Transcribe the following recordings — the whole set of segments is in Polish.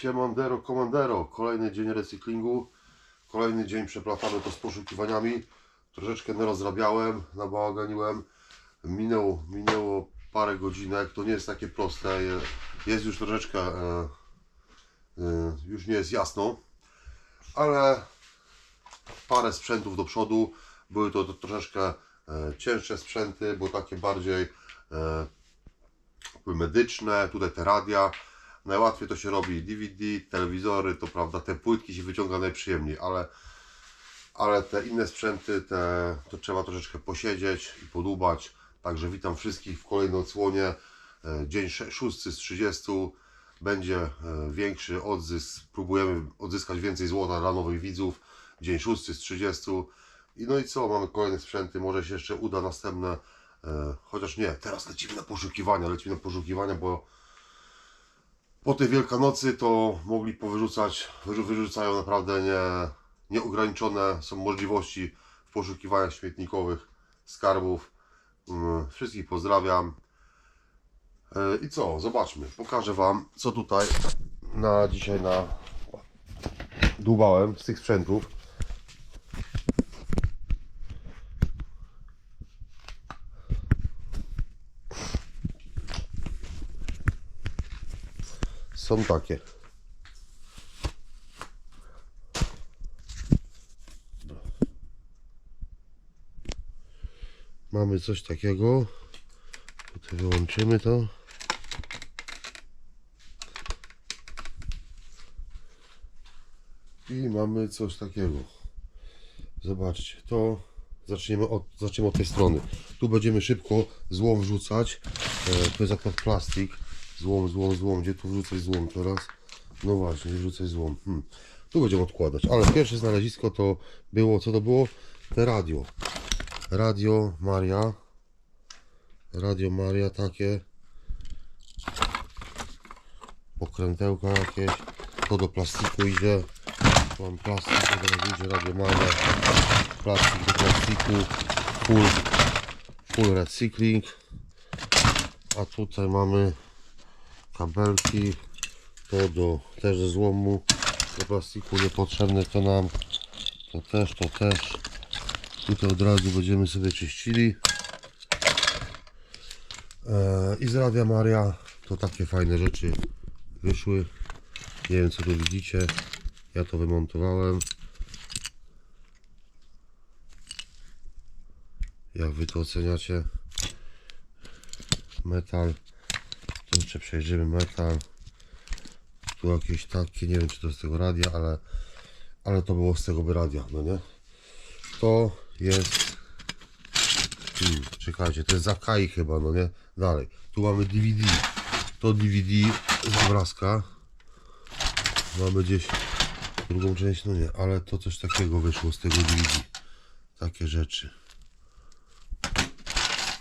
Siemandero Comandero, kolejny dzień recyklingu, kolejny dzień przeplatamy to z poszukiwaniami. Troszeczkę rozrabiałem, nabałaganiłem, minęło, minęło parę godzinek, to nie jest takie proste, Je- jest już troszeczkę, e, e, już nie jest jasno, ale parę sprzętów do przodu, były to, to troszeczkę e, cięższe sprzęty, bo takie bardziej e, medyczne, tutaj te radia. Najłatwiej to się robi DVD, telewizory, to prawda, te płytki się wyciąga najprzyjemniej, ale, ale te inne sprzęty, te, to trzeba troszeczkę posiedzieć i podłubać. Także witam wszystkich w kolejnej odsłonie. E, Dzień sze- szósty z 30. Będzie e, większy odzysk. Próbujemy odzyskać więcej złota dla nowych widzów. Dzień szósty z 30. I no i co, mamy kolejne sprzęty, może się jeszcze uda następne. E, chociaż nie, teraz lecimy na poszukiwania, lecimy na poszukiwania, bo po tej Wielkanocy to mogli powyrzucać, wyrzu- wyrzucają naprawdę nie, nieograniczone są możliwości w poszukiwaniach śmietnikowych skarbów. Mm, Wszystkich pozdrawiam. E, I co, zobaczmy, pokażę Wam co tutaj na dzisiaj na dłubałem z tych sprzętów. Są takie. Mamy coś takiego. Tutaj wyłączymy to. I mamy coś takiego. Zobaczcie, to zaczniemy od, zaczniemy od tej strony. Tu będziemy szybko złom wrzucać. E, to jest akurat plastik. Złom, złom, złom. Gdzie tu wrzucać złom teraz? No właśnie, gdzie wrzucać złom. Hmm. Tu będziemy odkładać. Ale pierwsze znalezisko to było, co to było? Te radio. Radio Maria. Radio Maria takie. Pokrętełka jakieś. To do plastiku idzie. Mam plastik, to teraz idzie Radio Maria. Plastik do plastiku. Full, full recycling. A tutaj mamy kabelki. To do też złomu. Do plastiku niepotrzebne to nam. To też, to też. Tutaj od razu będziemy sobie czyścili. E, I z Radia Maria to takie fajne rzeczy wyszły. Nie wiem co tu widzicie. Ja to wymontowałem. Jak wy to oceniacie? Metal. Jeszcze przejrzymy metal. Tu jakieś takie, nie wiem czy to z tego radia, ale, ale to było z tego by radia, no nie? To jest. Hmm, czekajcie, to jest Zakai chyba, no nie? Dalej. Tu mamy DVD. To DVD z obrazka. Mamy gdzieś drugą część, no nie, ale to coś takiego wyszło z tego DVD. Takie rzeczy.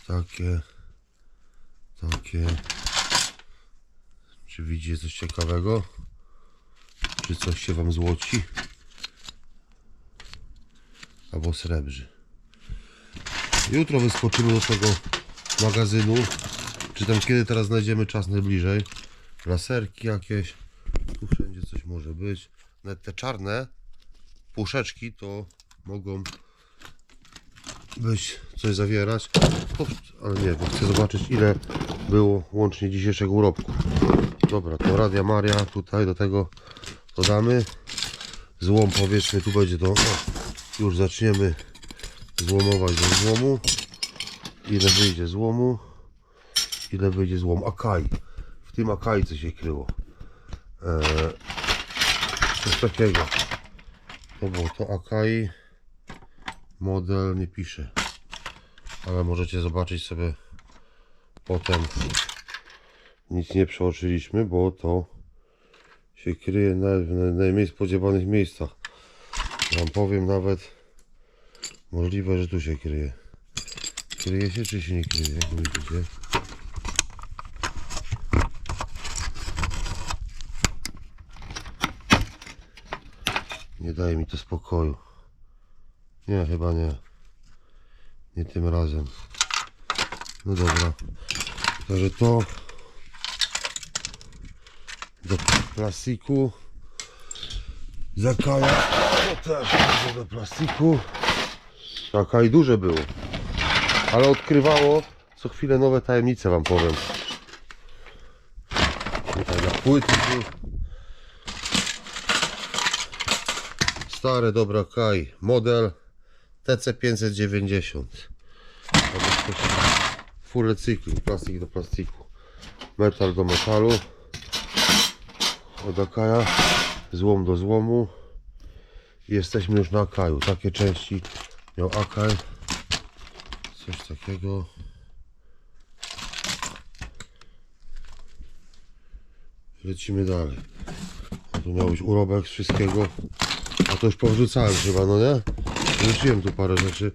Takie. Takie. Czy widzicie coś ciekawego? Czy coś się wam złoci? Albo srebrzy. Jutro wyskoczymy do tego magazynu. Czy tam kiedy teraz znajdziemy czas najbliżej? Laserki jakieś. Tu wszędzie coś może być. Nawet te czarne puszeczki to mogą być coś zawierać. Ale nie, bo chcę zobaczyć ile było łącznie dzisiejszego urobku. Dobra, to Radia Maria tutaj do tego dodamy. Złom powiedzmy tu będzie to. O, już zaczniemy złomować do złomu. Ile wyjdzie złomu? Ile wyjdzie złom? Akai. W tym Akai co się kryło. Eee, coś takiego. To było to Akai. Model nie pisze. Ale możecie zobaczyć sobie potem. Nic nie przeoczyliśmy, bo to się kryje na- w naj- najmniej spodziewanych miejscach. Wam powiem nawet możliwe, że tu się kryje. Kryje się czy się nie kryje? Jak myślicie? Nie daje mi to spokoju. Nie, chyba nie. Nie tym razem. No dobra. Także to do plastiku. Zakaja to też będzie do plastiku. Zakaj duże było. Ale odkrywało co chwilę nowe tajemnice wam powiem. Tutaj na płyty. Stare dobra Kaj model TC590 Full recykling, plastik do plastiku. Metal do metalu. Od Akaja Złom do złomu. Jesteśmy już na Akaju Takie części miał Akaj. Coś takiego. Lecimy dalej. A tu miał być urobek z wszystkiego. A to już powrzucałem chyba, no nie? Wrzuciłem tu parę rzeczy,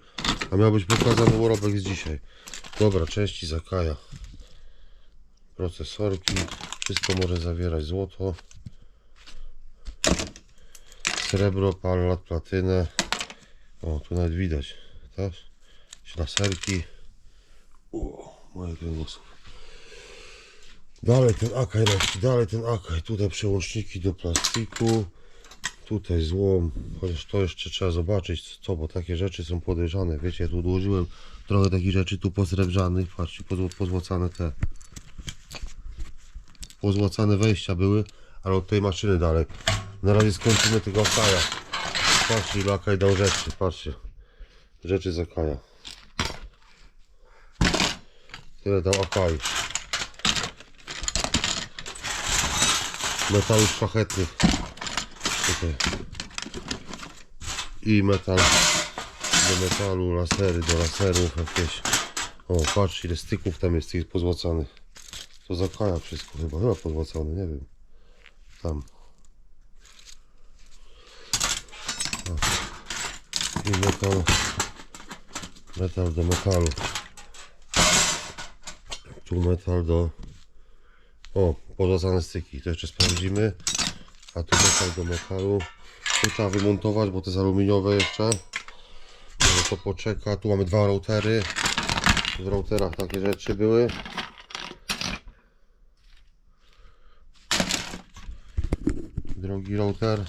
a miał być pokazany urobek z dzisiaj. Dobra, części zakaja. Procesorki, wszystko może zawierać złoto. Srebro, palat, platynę. O, tu nawet widać, tak? Laserki. O, moje kręgosłup. Dalej ten akaj dalej ten akaj. Tutaj przełączniki do plastiku. Tutaj złom, chociaż to jeszcze trzeba zobaczyć co, bo takie rzeczy są podejrzane. Wiecie, tu odłożyłem trochę takich rzeczy tu posrebrzanych. Patrzcie, pozł pozłocane te pozłocane wejścia były, ale od tej maszyny dalej. Na razie skończymy tego akaja. Patrzcie, ile akaj dał rzeczy, patrzcie. Rzeczy z akaja. Tyle dał akaj. Metalu szlachetnych i metal. Do metalu, lasery do laserów jakieś. O patrz ile styków tam jest tych pozłacanych. To zakaja wszystko chyba, chyba pozłacane, nie wiem. Tam. O. i metal. Metal do metalu. Tu metal do o, pozłacane styki, to jeszcze sprawdzimy a tu metal do metalu. Tu trzeba wymontować, bo to jest aluminiowe jeszcze. Ale to poczeka. Tu mamy dwa routery. W routerach takie rzeczy były. Drogi router.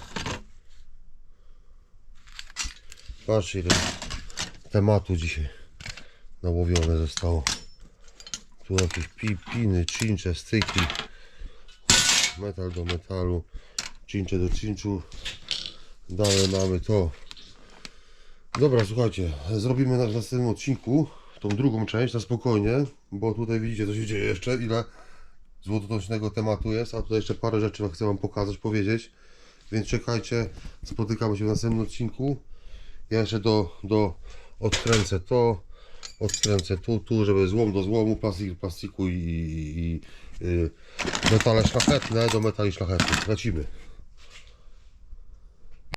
Patrzcie ile tematu dzisiaj nałowione zostało. Tu jakieś pi, piny, cincze, styki metal do metalu, cincze do cinczu. Dalej mamy to. Dobra, słuchajcie, zrobimy na następnym odcinku tą drugą część na spokojnie, bo tutaj widzicie co się dzieje jeszcze, ile złototocznego tematu jest, a tutaj jeszcze parę rzeczy chcę Wam pokazać, powiedzieć. Więc czekajcie, spotykamy się w następnym odcinku. Ja jeszcze do, do odkręcę to, odkręcę tu, tu, żeby złom do złomu, plastik do plastiku i, i, i y, metale szlachetne do metali szlachetnych. Lecimy.